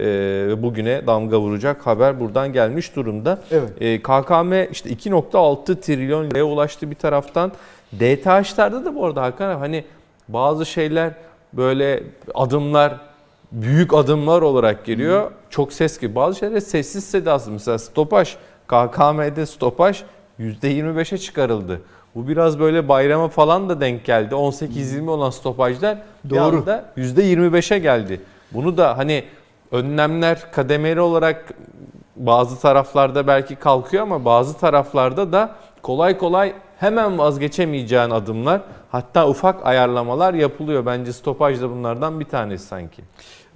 e, ve bugüne damga vuracak haber buradan gelmiş durumda. Evet. E, KKM işte 2.6 trilyon liraya ulaştı bir taraftan. DTH'larda da bu arada Hakan abi hani bazı şeyler böyle adımlar büyük adımlar olarak geliyor. Çok ses gibi. Bazı şeyler sessiz sedasız. Mesela stopaj, KKM'de stopaj %25'e çıkarıldı. Bu biraz böyle bayrama falan da denk geldi. 18-20 olan stopajlar bir Doğru. anda %25'e geldi. Bunu da hani önlemler kademeli olarak bazı taraflarda belki kalkıyor ama bazı taraflarda da kolay kolay hemen vazgeçemeyeceğin adımlar hatta ufak ayarlamalar yapılıyor. Bence stopaj da bunlardan bir tanesi sanki.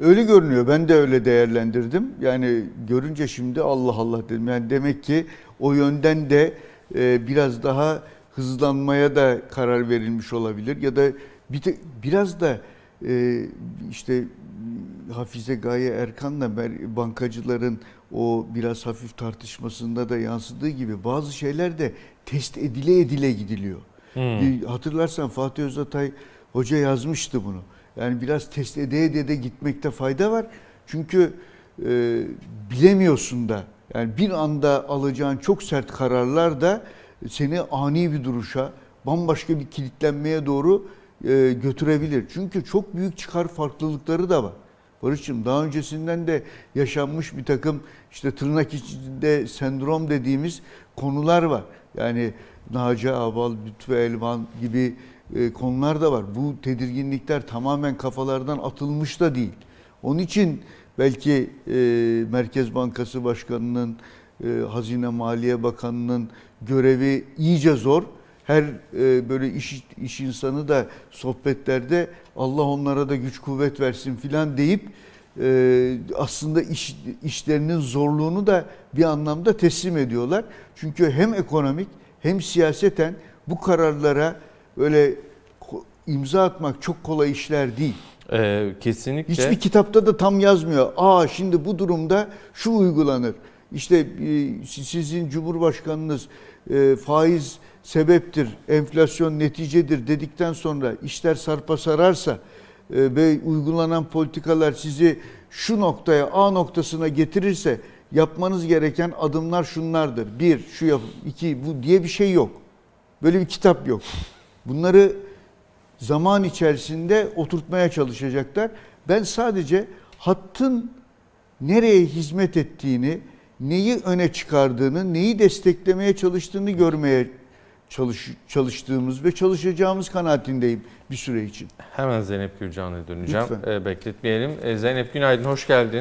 Öyle görünüyor. Ben de öyle değerlendirdim. Yani görünce şimdi Allah Allah dedim. Yani demek ki o yönden de e, biraz daha hızlanmaya da karar verilmiş olabilir. Ya da bir de, biraz da e, işte Hafize Gaye Erkan'la bankacıların o biraz hafif tartışmasında da yansıdığı gibi bazı şeyler de test edile edile gidiliyor. Bir Hatırlarsan Fatih Özatay Hoca yazmıştı bunu. Yani biraz test ede ede de gitmekte fayda var. Çünkü e, bilemiyorsun da. Yani bir anda alacağın çok sert kararlar da seni ani bir duruşa, bambaşka bir kilitlenmeye doğru e, götürebilir. Çünkü çok büyük çıkar farklılıkları da var. Barış'cığım daha öncesinden de yaşanmış bir takım işte tırnak içinde sendrom dediğimiz konular var. Yani Naci Abal, Lütfü Elvan gibi e, konular da var. Bu tedirginlikler tamamen kafalardan atılmış da değil. Onun için belki e, Merkez Bankası Başkanı'nın, e, Hazine Maliye Bakanı'nın görevi iyice zor. Her e, böyle iş, iş insanı da sohbetlerde Allah onlara da güç kuvvet versin filan deyip e, aslında iş, işlerinin zorluğunu da bir anlamda teslim ediyorlar. Çünkü hem ekonomik hem siyaseten bu kararlara böyle imza atmak çok kolay işler değil. Ee, kesinlikle. Hiçbir kitapta da tam yazmıyor. Aa şimdi bu durumda şu uygulanır. İşte e, sizin Cumhurbaşkanınız e, faiz sebeptir, enflasyon neticedir dedikten sonra işler sarpa sararsa e, ve uygulanan politikalar sizi şu noktaya A noktasına getirirse yapmanız gereken adımlar şunlardır. Bir, şu yapın. iki bu diye bir şey yok. Böyle bir kitap yok. Bunları zaman içerisinde oturtmaya çalışacaklar. Ben sadece hattın nereye hizmet ettiğini, neyi öne çıkardığını, neyi desteklemeye çalıştığını görmeye çalış, çalıştığımız ve çalışacağımız kanaatindeyim bir süre için. Hemen Zeynep Gürcan'a döneceğim. Lütfen. Ee, bekletmeyelim. Ee, Zeynep günaydın, hoş geldin.